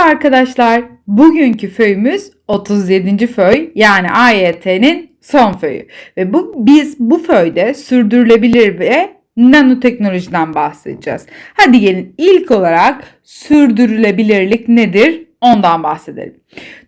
Merhaba arkadaşlar. Bugünkü föyümüz 37. föy yani AYT'nin son föyü. Ve bu biz bu föyde sürdürülebilir ve nanoteknolojiden bahsedeceğiz. Hadi gelin ilk olarak sürdürülebilirlik nedir ondan bahsedelim.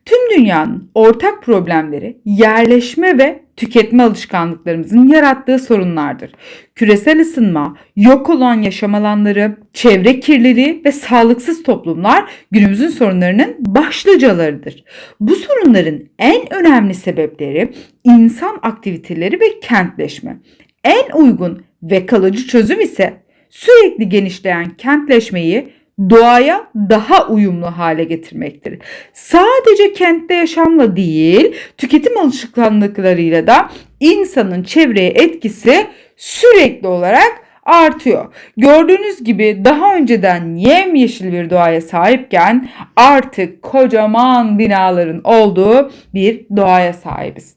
Tüm dünyanın ortak problemleri yerleşme ve tüketme alışkanlıklarımızın yarattığı sorunlardır. Küresel ısınma, yok olan yaşam alanları, çevre kirliliği ve sağlıksız toplumlar günümüzün sorunlarının başlıcalarıdır. Bu sorunların en önemli sebepleri insan aktiviteleri ve kentleşme. En uygun ve kalıcı çözüm ise sürekli genişleyen kentleşmeyi doğaya daha uyumlu hale getirmektir. Sadece kentte yaşamla değil, tüketim alışkanlıklarıyla da insanın çevreye etkisi sürekli olarak artıyor. Gördüğünüz gibi daha önceden yemyeşil bir doğaya sahipken artık kocaman binaların olduğu bir doğaya sahibiz.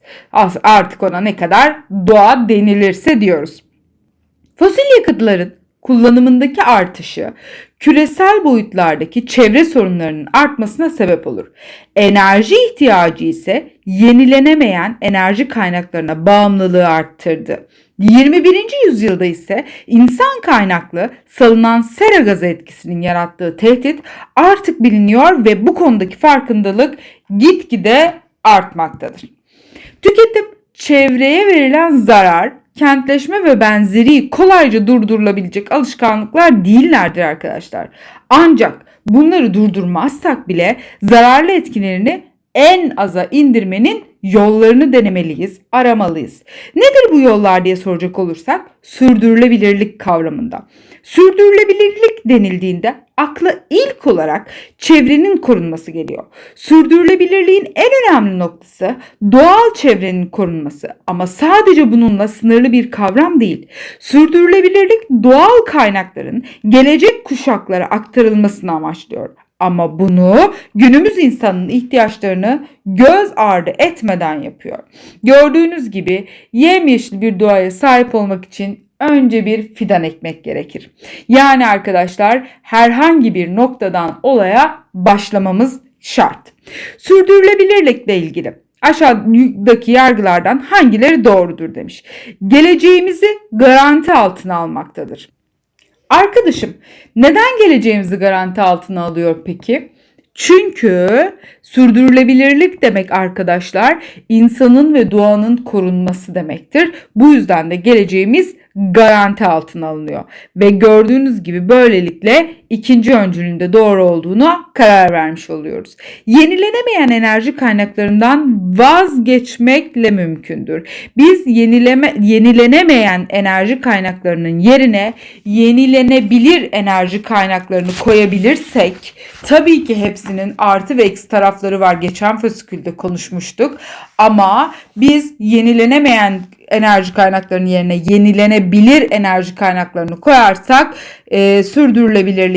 Artık ona ne kadar doğa denilirse diyoruz. Fosil yakıtların kullanımındaki artışı küresel boyutlardaki çevre sorunlarının artmasına sebep olur. Enerji ihtiyacı ise yenilenemeyen enerji kaynaklarına bağımlılığı arttırdı. 21. yüzyılda ise insan kaynaklı salınan sera gazı etkisinin yarattığı tehdit artık biliniyor ve bu konudaki farkındalık gitgide artmaktadır. Tüketim çevreye verilen zarar kentleşme ve benzeri kolayca durdurulabilecek alışkanlıklar değillerdir arkadaşlar. Ancak bunları durdurmazsak bile zararlı etkilerini en aza indirmenin yollarını denemeliyiz, aramalıyız. Nedir bu yollar diye soracak olursak sürdürülebilirlik kavramında. Sürdürülebilirlik denildiğinde akla ilk olarak çevrenin korunması geliyor. Sürdürülebilirliğin en önemli noktası doğal çevrenin korunması ama sadece bununla sınırlı bir kavram değil. Sürdürülebilirlik doğal kaynakların gelecek kuşaklara aktarılmasını amaçlıyor. Ama bunu günümüz insanının ihtiyaçlarını göz ardı etmeden yapıyor. Gördüğünüz gibi yemyeşil bir doğaya sahip olmak için önce bir fidan ekmek gerekir. Yani arkadaşlar herhangi bir noktadan olaya başlamamız şart. Sürdürülebilirlikle ilgili aşağıdaki yargılardan hangileri doğrudur demiş. Geleceğimizi garanti altına almaktadır. Arkadaşım neden geleceğimizi garanti altına alıyor peki? Çünkü sürdürülebilirlik demek arkadaşlar insanın ve doğanın korunması demektir. Bu yüzden de geleceğimiz garanti altına alınıyor. Ve gördüğünüz gibi böylelikle ikinci öncülün de doğru olduğuna karar vermiş oluyoruz. Yenilenemeyen enerji kaynaklarından vazgeçmekle mümkündür. Biz yenileme, yenilenemeyen enerji kaynaklarının yerine yenilenebilir enerji kaynaklarını koyabilirsek tabii ki hepsinin artı ve eksi tarafları var. Geçen fasikülde konuşmuştuk. Ama biz yenilenemeyen enerji kaynaklarının yerine yenilenebilir enerji kaynaklarını koyarsak e,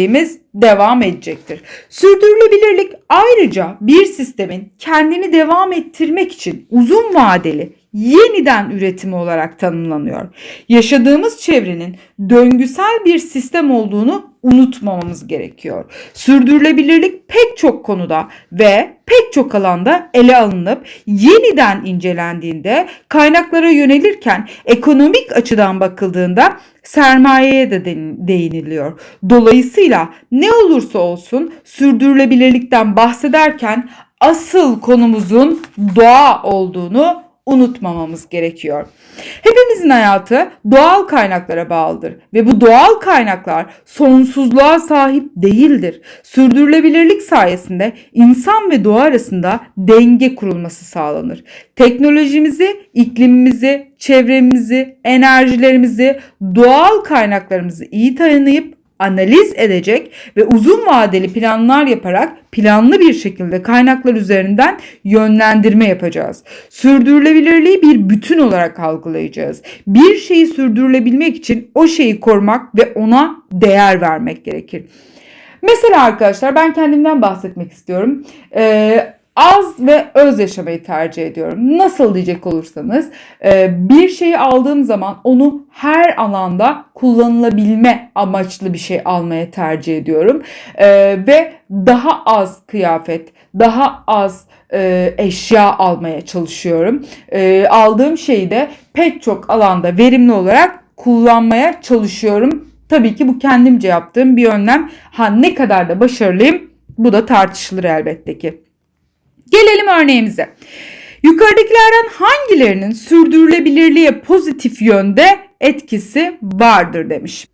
sürdürülebilirliğimiz devam edecektir. Sürdürülebilirlik ayrıca bir sistemin kendini devam ettirmek için uzun vadeli yeniden üretimi olarak tanımlanıyor. Yaşadığımız çevrenin döngüsel bir sistem olduğunu unutmamamız gerekiyor. Sürdürülebilirlik pek çok konuda ve pek çok alanda ele alınıp yeniden incelendiğinde kaynaklara yönelirken ekonomik açıdan bakıldığında sermayeye de değiniliyor. Dolayısıyla ne olursa olsun sürdürülebilirlikten bahsederken asıl konumuzun doğa olduğunu unutmamamız gerekiyor. Hepimizin hayatı doğal kaynaklara bağlıdır ve bu doğal kaynaklar sonsuzluğa sahip değildir. Sürdürülebilirlik sayesinde insan ve doğa arasında denge kurulması sağlanır. Teknolojimizi, iklimimizi, çevremizi, enerjilerimizi, doğal kaynaklarımızı iyi tanıyıp analiz edecek ve uzun vadeli planlar yaparak planlı bir şekilde kaynaklar üzerinden yönlendirme yapacağız. Sürdürülebilirliği bir bütün olarak algılayacağız. Bir şeyi sürdürülebilmek için o şeyi korumak ve ona değer vermek gerekir. Mesela arkadaşlar ben kendimden bahsetmek istiyorum. Ee, az ve öz yaşamayı tercih ediyorum. Nasıl diyecek olursanız e, bir şeyi aldığım zaman onu her alanda kullanılabilme amaçlı bir şey almaya tercih ediyorum. E, ve daha az kıyafet, daha az e, eşya almaya çalışıyorum. Aldığım şeyi de pek çok alanda verimli olarak kullanmaya çalışıyorum. Tabii ki bu kendimce yaptığım bir önlem. Ha ne kadar da başarılıyım bu da tartışılır elbette ki. Gelelim örneğimize. Yukarıdakilerden hangilerinin sürdürülebilirliğe pozitif yönde etkisi vardır demiş.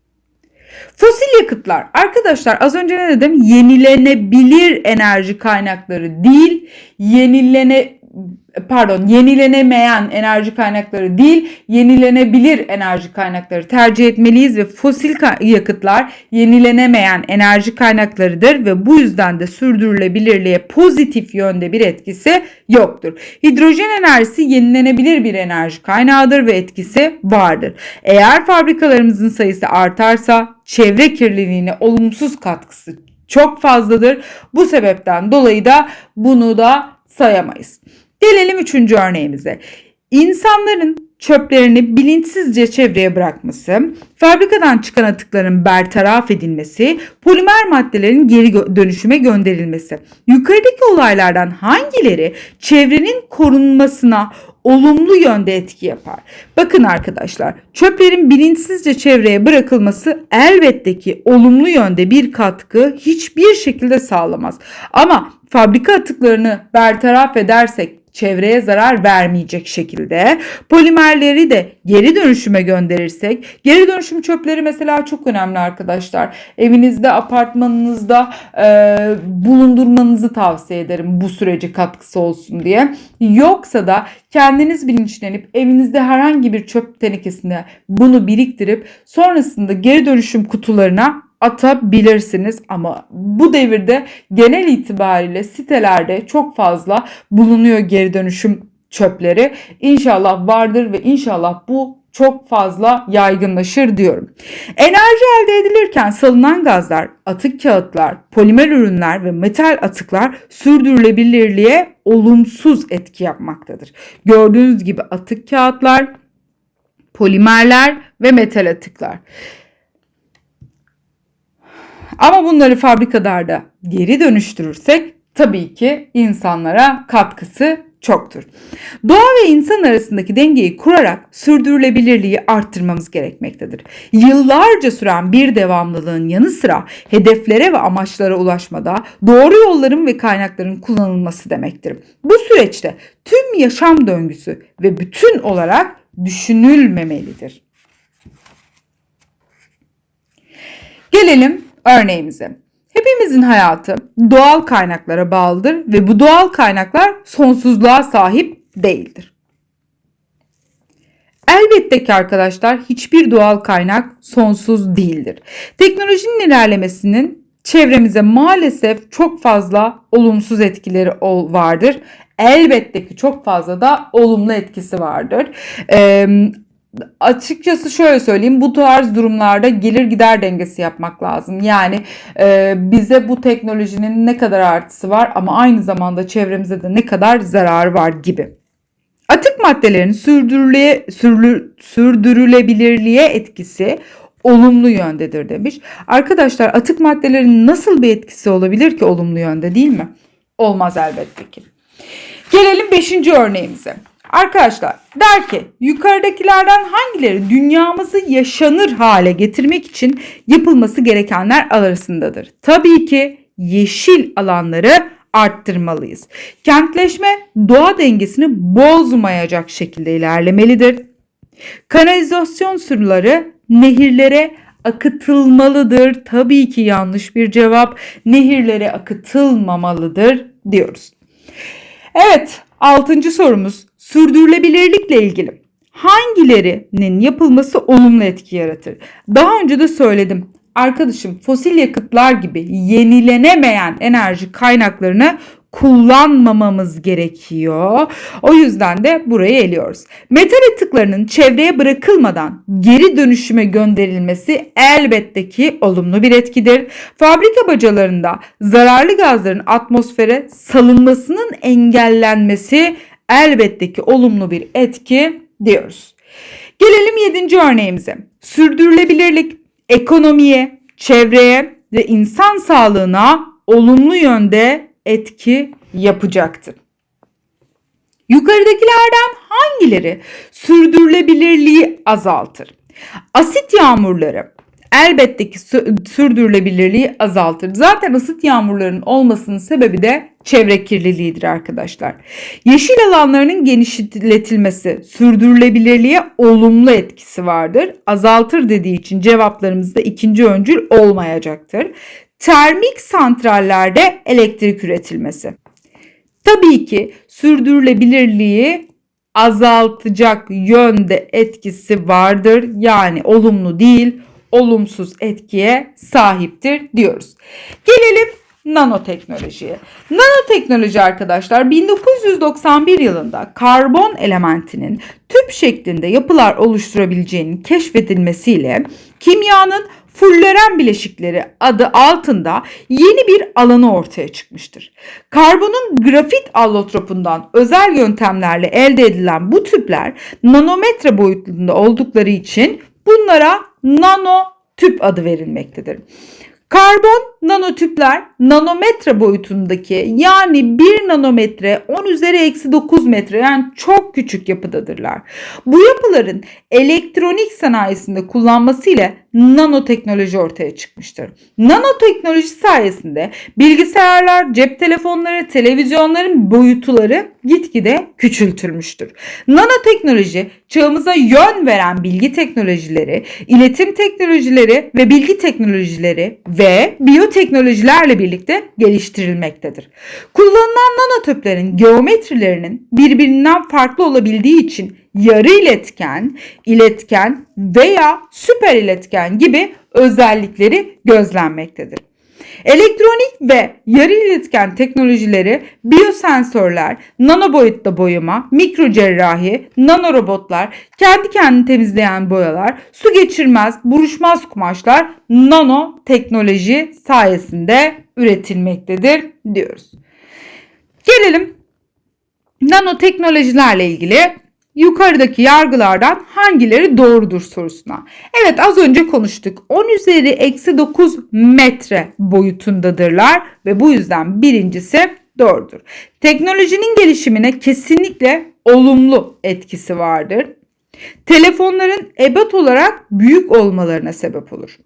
Fosil yakıtlar arkadaşlar az önce ne dedim? Yenilenebilir enerji kaynakları değil, yenilene pardon yenilenemeyen enerji kaynakları değil yenilenebilir enerji kaynakları tercih etmeliyiz ve fosil yakıtlar yenilenemeyen enerji kaynaklarıdır ve bu yüzden de sürdürülebilirliğe pozitif yönde bir etkisi yoktur. Hidrojen enerjisi yenilenebilir bir enerji kaynağıdır ve etkisi vardır. Eğer fabrikalarımızın sayısı artarsa çevre kirliliğine olumsuz katkısı çok fazladır. Bu sebepten dolayı da bunu da sayamayız. Gelelim üçüncü örneğimize. İnsanların çöplerini bilinçsizce çevreye bırakması, fabrikadan çıkan atıkların bertaraf edilmesi, polimer maddelerin geri dönüşüme gönderilmesi. Yukarıdaki olaylardan hangileri çevrenin korunmasına olumlu yönde etki yapar? Bakın arkadaşlar, çöplerin bilinçsizce çevreye bırakılması elbette ki olumlu yönde bir katkı hiçbir şekilde sağlamaz. Ama fabrika atıklarını bertaraf edersek çevreye zarar vermeyecek şekilde polimerleri de geri dönüşüme gönderirsek geri dönüşüm çöpleri mesela çok önemli arkadaşlar. Evinizde, apartmanınızda e, bulundurmanızı tavsiye ederim bu sürece katkısı olsun diye. Yoksa da kendiniz bilinçlenip evinizde herhangi bir çöp tenekesine bunu biriktirip sonrasında geri dönüşüm kutularına atabilirsiniz ama bu devirde genel itibariyle sitelerde çok fazla bulunuyor geri dönüşüm çöpleri. İnşallah vardır ve inşallah bu çok fazla yaygınlaşır diyorum. Enerji elde edilirken salınan gazlar, atık kağıtlar, polimer ürünler ve metal atıklar sürdürülebilirliğe olumsuz etki yapmaktadır. Gördüğünüz gibi atık kağıtlar, polimerler ve metal atıklar. Ama bunları fabrikalarda geri dönüştürürsek tabii ki insanlara katkısı çoktur. Doğa ve insan arasındaki dengeyi kurarak sürdürülebilirliği arttırmamız gerekmektedir. Yıllarca süren bir devamlılığın yanı sıra hedeflere ve amaçlara ulaşmada doğru yolların ve kaynakların kullanılması demektir. Bu süreçte tüm yaşam döngüsü ve bütün olarak düşünülmemelidir. Gelelim örneğimize. Hepimizin hayatı doğal kaynaklara bağlıdır ve bu doğal kaynaklar sonsuzluğa sahip değildir. Elbette ki arkadaşlar hiçbir doğal kaynak sonsuz değildir. Teknolojinin ilerlemesinin çevremize maalesef çok fazla olumsuz etkileri vardır. Elbette ki çok fazla da olumlu etkisi vardır. Ee, açıkçası şöyle söyleyeyim bu tarz durumlarda gelir gider dengesi yapmak lazım. Yani e, bize bu teknolojinin ne kadar artısı var ama aynı zamanda çevremize de ne kadar zararı var gibi. Atık maddelerin sürdürüle, sürlü, sürdürülebilirliğe etkisi olumlu yöndedir demiş. Arkadaşlar atık maddelerin nasıl bir etkisi olabilir ki olumlu yönde değil mi? Olmaz elbette ki. Gelelim 5. örneğimize. Arkadaşlar der ki yukarıdakilerden hangileri dünyamızı yaşanır hale getirmek için yapılması gerekenler arasındadır? Tabii ki yeşil alanları arttırmalıyız. Kentleşme doğa dengesini bozmayacak şekilde ilerlemelidir. Kanalizasyon suları nehirlere akıtılmalıdır. Tabii ki yanlış bir cevap. Nehirlere akıtılmamalıdır diyoruz. Evet, altıncı sorumuz sürdürülebilirlikle ilgili hangilerinin yapılması olumlu etki yaratır? Daha önce de söyledim. Arkadaşım fosil yakıtlar gibi yenilenemeyen enerji kaynaklarını kullanmamamız gerekiyor. O yüzden de burayı eliyoruz. Metal atıklarının çevreye bırakılmadan geri dönüşüme gönderilmesi elbette ki olumlu bir etkidir. Fabrika bacalarında zararlı gazların atmosfere salınmasının engellenmesi elbette ki olumlu bir etki diyoruz. Gelelim yedinci örneğimize. Sürdürülebilirlik ekonomiye, çevreye ve insan sağlığına olumlu yönde etki yapacaktır. Yukarıdakilerden hangileri sürdürülebilirliği azaltır? Asit yağmurları elbette ki sürdürülebilirliği azaltır. Zaten asit yağmurlarının olmasının sebebi de çevre kirliliğidir arkadaşlar. Yeşil alanlarının genişletilmesi sürdürülebilirliğe olumlu etkisi vardır. Azaltır dediği için cevaplarımızda ikinci öncül olmayacaktır. Termik santrallerde elektrik üretilmesi. Tabii ki sürdürülebilirliği azaltacak yönde etkisi vardır. Yani olumlu değil, olumsuz etkiye sahiptir diyoruz. Gelelim nanoteknolojiye. Nanoteknoloji arkadaşlar 1991 yılında karbon elementinin tüp şeklinde yapılar oluşturabileceğinin keşfedilmesiyle kimyanın fulleren bileşikleri adı altında yeni bir alanı ortaya çıkmıştır. Karbonun grafit allotropundan özel yöntemlerle elde edilen bu tüpler nanometre boyutunda oldukları için bunlara nano tüp adı verilmektedir. Karbon nanotüpler nanometre boyutundaki yani 1 nanometre 10 üzeri eksi 9 metre yani çok küçük yapıdadırlar. Bu yapıların elektronik sanayisinde kullanması ile nanoteknoloji ortaya çıkmıştır. Nanoteknoloji sayesinde bilgisayarlar, cep telefonları, televizyonların boyutları gitgide küçültülmüştür. Nanoteknoloji çağımıza yön veren bilgi teknolojileri, iletim teknolojileri ve bilgi teknolojileri ve biyoteknolojilerle birlikte geliştirilmektedir. Kullanılan nanotüplerin geometrilerinin birbirinden farklı olabildiği için yarı iletken, iletken veya süper iletken gibi özellikleri gözlenmektedir. Elektronik ve yarı iletken teknolojileri biyosensörler, nano boyutta boyama, mikro cerrahi, nanorobotlar, kendi kendini temizleyen boyalar, su geçirmez, buruşmaz kumaşlar nano teknoloji sayesinde üretilmektedir diyoruz. Gelelim nanoteknolojilerle ilgili yukarıdaki yargılardan hangileri doğrudur sorusuna. Evet az önce konuştuk. 10 üzeri eksi 9 metre boyutundadırlar ve bu yüzden birincisi doğrudur. Teknolojinin gelişimine kesinlikle olumlu etkisi vardır. Telefonların ebat olarak büyük olmalarına sebep olur.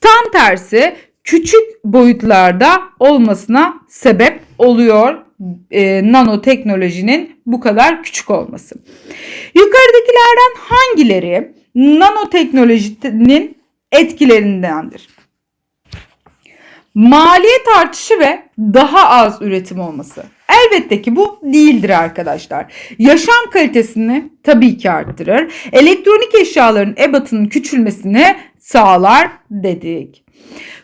Tam tersi küçük boyutlarda olmasına sebep oluyor e, nanoteknolojinin bu kadar küçük olması. Yukarıdakilerden hangileri nanoteknolojinin etkilerindendir? Maliyet artışı ve daha az üretim olması. Elbette ki bu değildir arkadaşlar. Yaşam kalitesini tabii ki arttırır. Elektronik eşyaların ebatının küçülmesini sağlar dedik.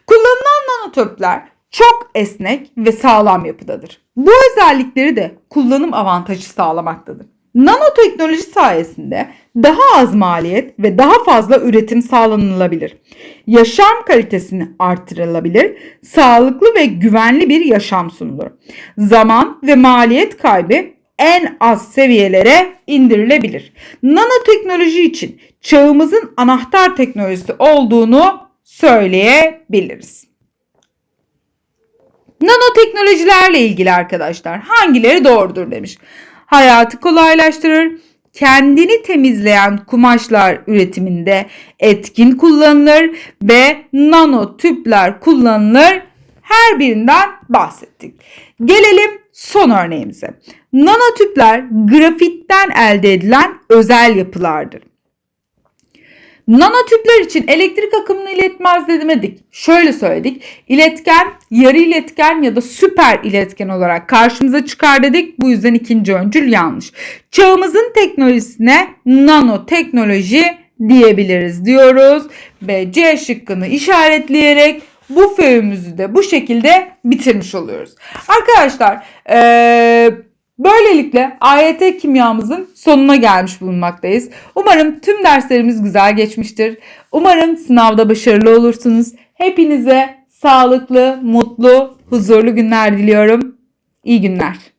Kullanılan nanotoplar çok esnek ve sağlam yapıdadır. Bu özellikleri de kullanım avantajı sağlamaktadır. Nanoteknoloji sayesinde daha az maliyet ve daha fazla üretim sağlanılabilir. Yaşam kalitesini artırılabilir, sağlıklı ve güvenli bir yaşam sunulur. Zaman ve maliyet kaybı en az seviyelere indirilebilir. Nanoteknoloji için çağımızın anahtar teknolojisi olduğunu söyleyebiliriz. Nanoteknolojilerle ilgili arkadaşlar hangileri doğrudur demiş. Hayatı kolaylaştırır, kendini temizleyen kumaşlar üretiminde etkin kullanılır ve nano tüpler kullanılır. Her birinden bahsettik. Gelelim son örneğimize. Nanotüpler grafitten elde edilen özel yapılardır. Nanotüpler için elektrik akımını iletmez demedik. Şöyle söyledik. İletken, yarı iletken ya da süper iletken olarak karşımıza çıkar dedik. Bu yüzden ikinci öncül yanlış. Çağımızın teknolojisine nanoteknoloji diyebiliriz diyoruz. Ve C şıkkını işaretleyerek bu föyümüzü de bu şekilde bitirmiş oluyoruz. Arkadaşlar eee, böylelikle AYT kimyamızın sonuna gelmiş bulunmaktayız. Umarım tüm derslerimiz güzel geçmiştir. Umarım sınavda başarılı olursunuz. Hepinize sağlıklı, mutlu, huzurlu günler diliyorum. İyi günler.